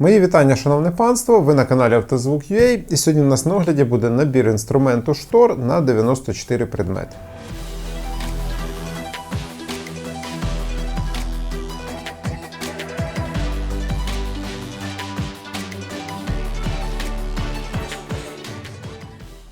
Мої вітання, шановне панство! Ви на каналі Автозвук.ua і сьогодні у нас на огляді буде набір інструменту штор на 94 предмети.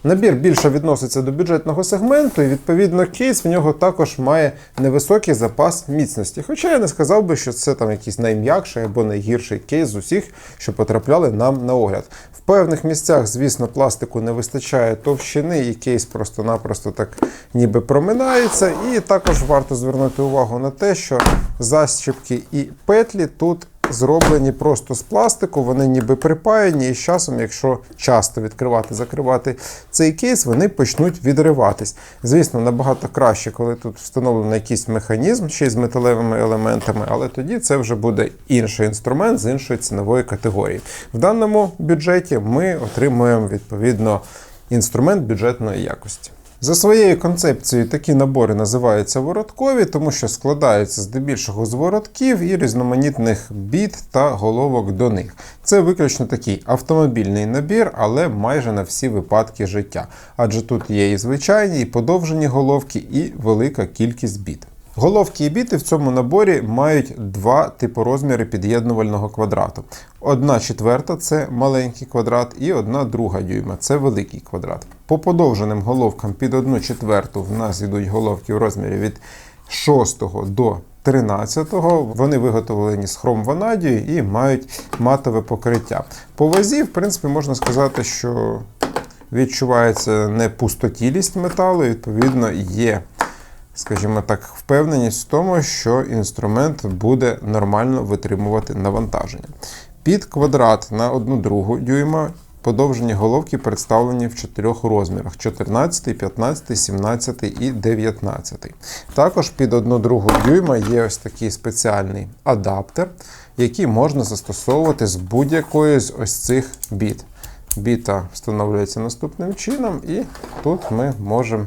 Набір більше відноситься до бюджетного сегменту, і відповідно кейс в нього також має невисокий запас міцності. Хоча я не сказав би, що це там якийсь найм'якший або найгірший кейс з усіх, що потрапляли нам на огляд. В певних місцях, звісно, пластику не вистачає товщини, і кейс просто-напросто так ніби проминається. І також варто звернути увагу на те, що защіпки і петлі тут зроблені просто з пластику, вони ніби припаяні, і з часом, якщо часто відкривати, закривати цей кейс, вони почнуть відриватись. Звісно, набагато краще, коли тут встановлений якийсь механізм ще й з металевими елементами, але тоді це вже буде інший інструмент з іншої цінової категорії. В даному бюджеті ми отримуємо відповідно інструмент бюджетної якості. За своєю концепцією такі набори називаються вороткові, тому що складаються здебільшого з воротків і різноманітних біт та головок до них. Це виключно такий автомобільний набір, але майже на всі випадки життя. Адже тут є і звичайні, і подовжені головки, і велика кількість біт. Головки і біти в цьому наборі мають два типу розміри під'єднувального квадрату. Одна четверта це маленький квадрат, і одна друга дюйма це великий квадрат. По подовженим головкам під одну четверту в нас йдуть головки в розмірі від 6 до 13 Вони виготовлені з хром-ванадію і мають матове покриття. По вазі, в принципі, можна сказати, що відчувається не пустотілість металу, відповідно, є скажімо так, впевненість в тому, що інструмент буде нормально витримувати навантаження. Під квадрат на 1 другу дюйма подовжені головки представлені в чотирьох розмірах: 14, 15, 17 і 19. Також під 1 другу дюйма є ось такий спеціальний адаптер, який можна застосовувати з будь-якої з ось цих біт. Біта встановлюється наступним чином, і тут ми можемо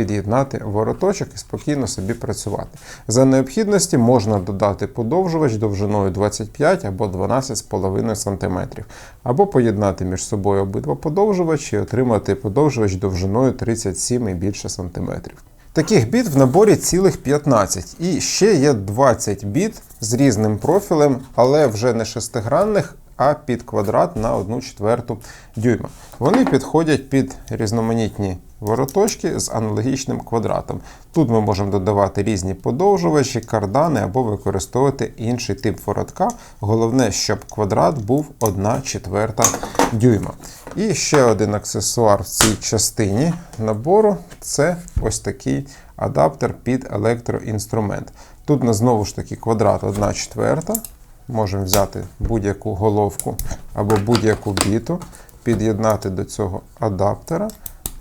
під'єднати вороточок і спокійно собі працювати. За необхідності можна додати подовжувач довжиною 25 або 12,5 см, або поєднати між собою обидва подовжувачі і отримати подовжувач довжиною 37 і більше см. Таких біт в наборі цілих 15. І ще є 20 біт з різним профілем, але вже не шестигранних, а під квадрат на 1 четверту дюйма. Вони підходять під різноманітні вороточки з аналогічним квадратом. Тут ми можемо додавати різні подовжувачі, кардани або використовувати інший тип воротка. Головне, щоб квадрат був 1 четверта дюйма. І ще один аксесуар в цій частині набору це ось такий адаптер під електроінструмент. Тут на знову ж таки квадрат 1 четверта. Можемо взяти будь-яку головку або будь-яку біту, під'єднати до цього адаптера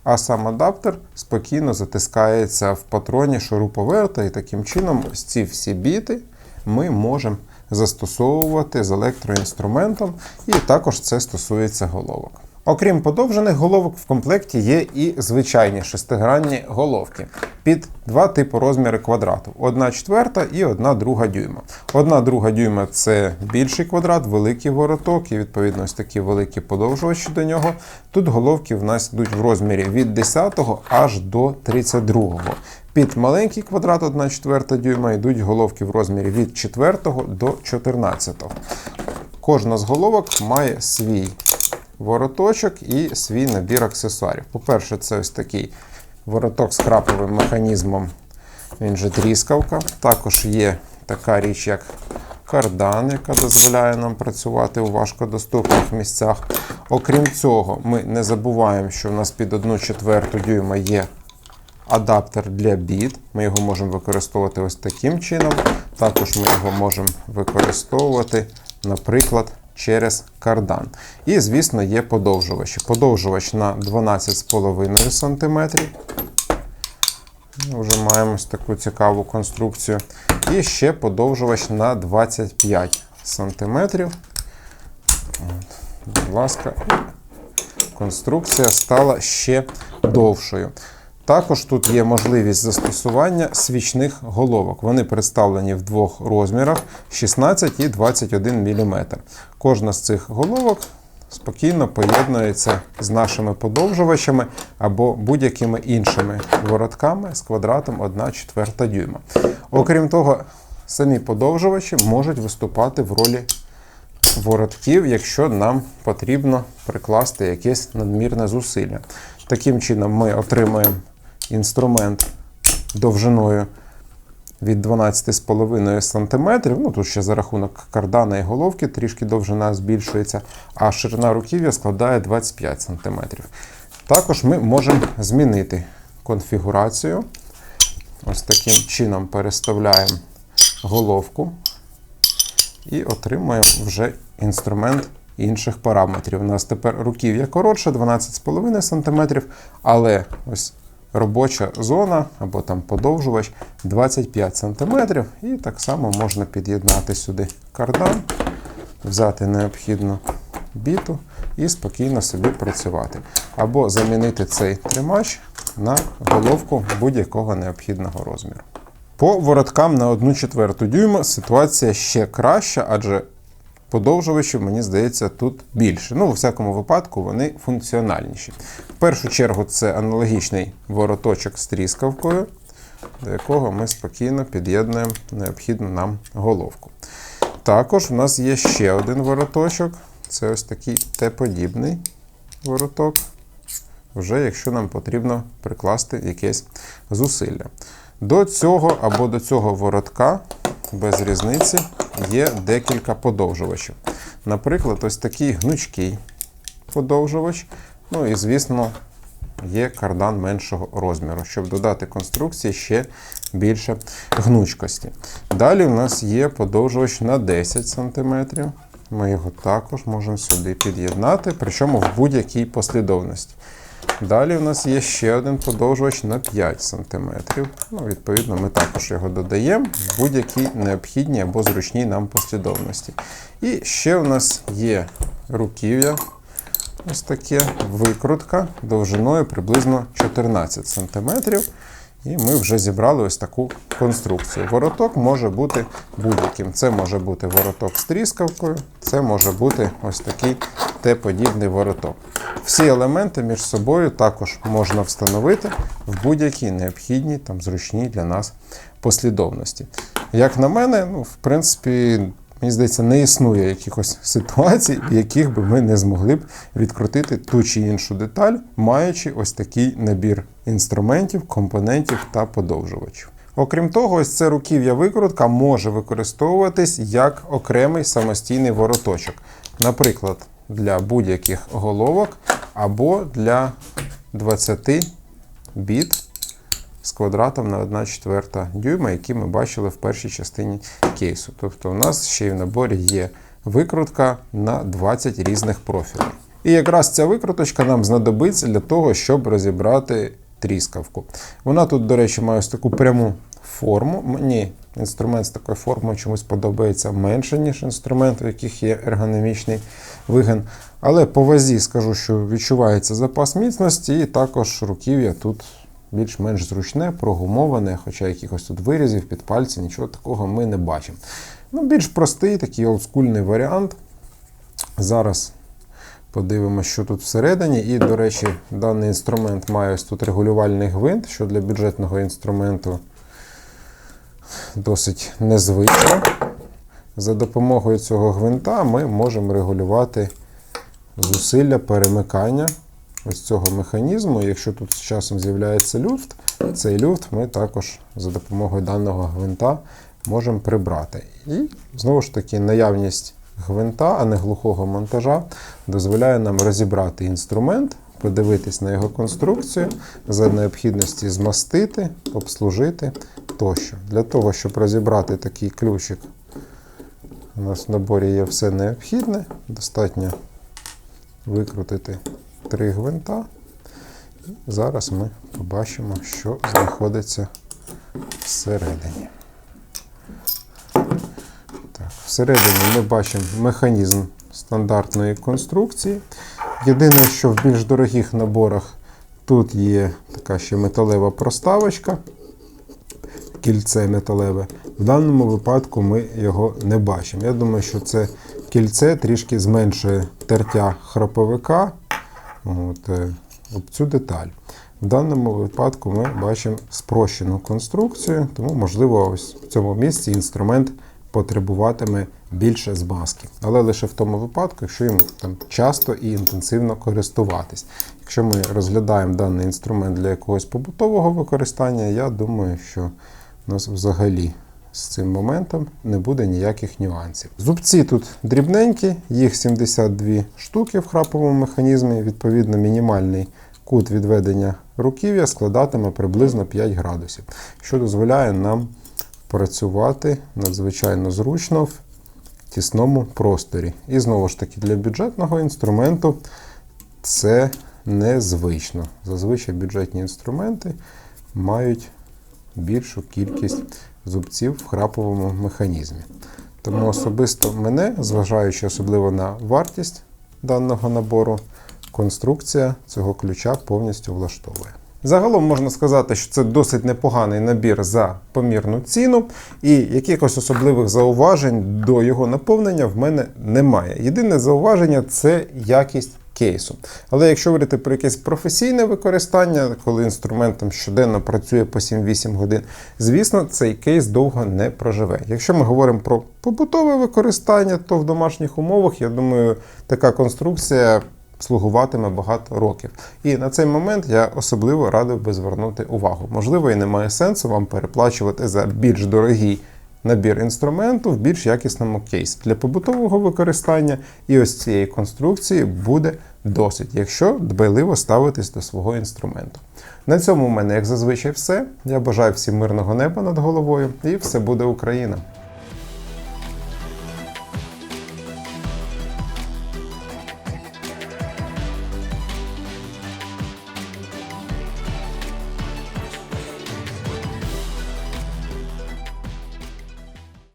а сам адаптер спокійно затискається в патроні шуруповерта, і таким чином ось ці всі біти ми можемо застосовувати з електроінструментом, і також це стосується головок. Окрім подовжених головок, в комплекті є і звичайні шестигранні головки під два типи розміри квадрату: одна четверта і одна друга дюйма. Одна друга дюйма це більший квадрат, великий вороток і відповідно ось такі великі подовжувачі до нього. Тут головки в нас йдуть в розмірі від 10 аж до 32. Під маленький квадрат 1 четверта дюйма йдуть головки в розмірі від 4 до 14. Кожна з головок має свій вороточок і свій набір аксесуарів. По-перше, це ось такий вороток з краповим механізмом, він же тріскавка. Також є така річ, як кардан, яка дозволяє нам працювати у важкодоступних місцях. Окрім цього, ми не забуваємо, що у нас під 1 четверту дюйма є адаптер для біт. Ми його можемо використовувати ось таким чином. Також ми його можемо використовувати, наприклад, через кардан. І, звісно, є подовжувачі. Подовжувач на 12,5 см. Вже маємо ось таку цікаву конструкцію. І ще подовжувач на 25 см. Будь ласка, конструкція стала ще довшою. Також тут є можливість застосування свічних головок. Вони представлені в двох розмірах 16 і 21 мм. Кожна з цих головок спокійно поєднується з нашими подовжувачами або будь-якими іншими воротками з квадратом 1,4 дюйма. Окрім того, самі подовжувачі можуть виступати в ролі воротків, якщо нам потрібно прикласти якесь надмірне зусилля. Таким чином, ми отримуємо інструмент довжиною від 12,5 см. Ну, тут ще за рахунок кардана і головки трішки довжина збільшується, а ширина руків'я складає 25 см. Також ми можемо змінити конфігурацію. Ось таким чином переставляємо головку і отримуємо вже інструмент інших параметрів. У нас тепер руків'я коротше 12,5 см, але ось робоча зона або там подовжувач 25 см. І так само можна під'єднати сюди кардан, взяти необхідну біту і спокійно собі працювати. Або замінити цей тримач на головку будь-якого необхідного розміру. По вороткам на 1 четверту дюйма ситуація ще краща, адже подовжувачів, мені здається, тут більше. Ну, у всякому випадку, вони функціональніші. В першу чергу, це аналогічний вороточок з тріскавкою, до якого ми спокійно під'єднуємо необхідну нам головку. Також у нас є ще один вороточок. Це ось такий Т-подібний вороток. Вже якщо нам потрібно прикласти якесь зусилля. До цього або до цього воротка без різниці є декілька подовжувачів. Наприклад, ось такий гнучкий подовжувач. Ну і, звісно, є кардан меншого розміру, щоб додати конструкції ще більше гнучкості. Далі у нас є подовжувач на 10 см. Ми його також можемо сюди під'єднати, причому в будь-якій послідовності. Далі у нас є ще один подовжувач на 5 см. Ну, Відповідно, ми також його додаємо в будь-якій необхідній або зручній нам послідовності. І ще у нас є руків'я, ось таке викрутка довжиною приблизно 14 см. І ми вже зібрали ось таку конструкцію. Вороток може бути будь-яким. Це може бути вороток з тріскавкою, це може бути ось такий Т-подібний вороток. Всі елементи між собою також можна встановити в будь-якій необхідній там зручній для нас послідовності. Як на мене, ну, в принципі, мені здається, не існує якихось ситуацій, в яких би ми не змогли б відкрутити ту чи іншу деталь, маючи ось такий набір інструментів, компонентів та подовжувачів. Окрім того, ось це руків'я викрутка може використовуватись як окремий самостійний вороточок. Наприклад, для будь-яких головок або для 20 біт з квадратом на 1,4 дюйма, які ми бачили в першій частині кейсу. Тобто у нас ще й в наборі є викрутка на 20 різних профілів. І якраз ця викруточка нам знадобиться для того, щоб розібрати тріскавку. Вона тут, до речі, має ось таку пряму форму. Мені інструмент з такою формою чомусь подобається менше, ніж інструмент, у яких є ергономічний вигин. Але по вазі скажу, що відчувається запас міцності, і також руків'я тут більш-менш зручне, прогумоване, хоча якихось тут вирізів під пальці, нічого такого ми не бачимо. Ну, Більш простий, такий олдскульний варіант. Зараз подивимося, що тут всередині. І, до речі, даний інструмент має ось тут регулювальний гвинт, що для бюджетного інструменту досить незвично. За допомогою цього гвинта ми можемо регулювати зусилля перемикання ось цього механізму. Якщо тут з часом з'являється люфт, цей люфт ми також за допомогою даного гвинта можемо прибрати. І знову ж таки, наявність гвинта, а не глухого монтажа, дозволяє нам розібрати інструмент, подивитись на його конструкцію, за необхідності змастити, обслужити тощо. Для того, щоб розібрати такий ключик, у нас в наборі є все необхідне. Достатньо викрутити три гвинта. Зараз ми побачимо, що знаходиться всередині. Так, Всередині ми бачимо механізм стандартної конструкції. Єдине, що в більш дорогих наборах Тут є така ще металева проставочка, кільце металеве. В даному випадку ми його не бачимо. Я думаю, що це кільце трішки зменшує тертя храповика. От, е, об цю деталь. В даному випадку ми бачимо спрощену конструкцію, тому, можливо, ось в цьому місці інструмент потребуватиме більше змазки. Але лише в тому випадку, якщо їм там часто і інтенсивно користуватись. Якщо ми розглядаємо даний інструмент для якогось побутового використання, я думаю, що у нас взагалі з цим моментом не буде ніяких нюансів. Зубці тут дрібненькі, їх 72 штуки в храповому механізмі. Відповідно, мінімальний кут відведення руків'я складатиме приблизно 5 градусів, що дозволяє нам працювати надзвичайно зручно в тісному просторі. І знову ж таки, для бюджетного інструменту це незвично. Зазвичай бюджетні інструменти мають більшу кількість зубців в храповому механізмі. Тому особисто мене, зважаючи особливо на вартість даного набору, конструкція цього ключа повністю влаштовує. Загалом можна сказати, що це досить непоганий набір за помірну ціну, і якихось особливих зауважень до його наповнення в мене немає. Єдине зауваження це якість кейсу. Але якщо говорити про якесь професійне використання, коли інструмент там щоденно працює по 7-8 годин, звісно, цей кейс довго не проживе. Якщо ми говоримо про побутове використання, то в домашніх умовах, я думаю, така конструкція слугуватиме багато років. І на цей момент я особливо радив би звернути увагу. Можливо, і немає сенсу вам переплачувати за більш дорогий набір інструменту в більш якісному кейсі. Для побутового використання і ось цієї конструкції буде досить, якщо дбайливо ставитись до свого інструменту. На цьому в мене, як зазвичай, все. Я бажаю всім мирного неба над головою, і все буде Україна!